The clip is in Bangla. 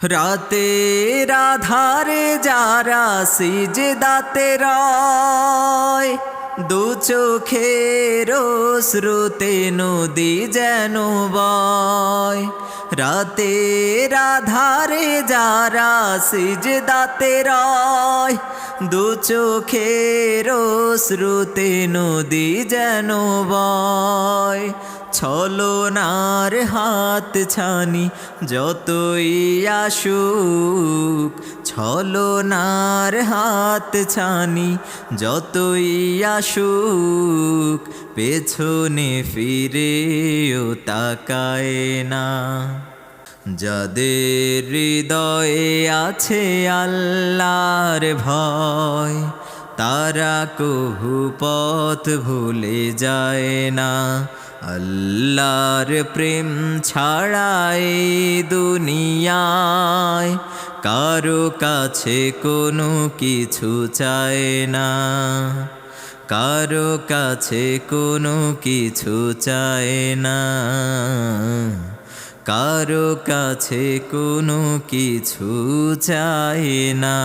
রাতে রাধারে যারা সিজে দাতে রয়, দু চোখের শ্রুতে নদী যেন বয়। রাতে রাধারে যারা সিজে দাতে রয়, দু চোখের শ্রুতে নদী যেন বয়। ছলনার হাত ছানি, যতই আসুক। ছলনার হাত ছানি, যতই আসুক। পেছনে ফিরেও তাকায় না। যাদের হৃদয়ে আছে আল্লাহর ভয় তারা কহু পথ ভুলে যায় না। আল্লাহর প্রেম ছাড়াই দুনিয়ায় কারও কাছে কোনো কিছু চায় না। কারও কাছে কোনো কিছু চায় না। কারও কাছে কোনো কিছু চায় না।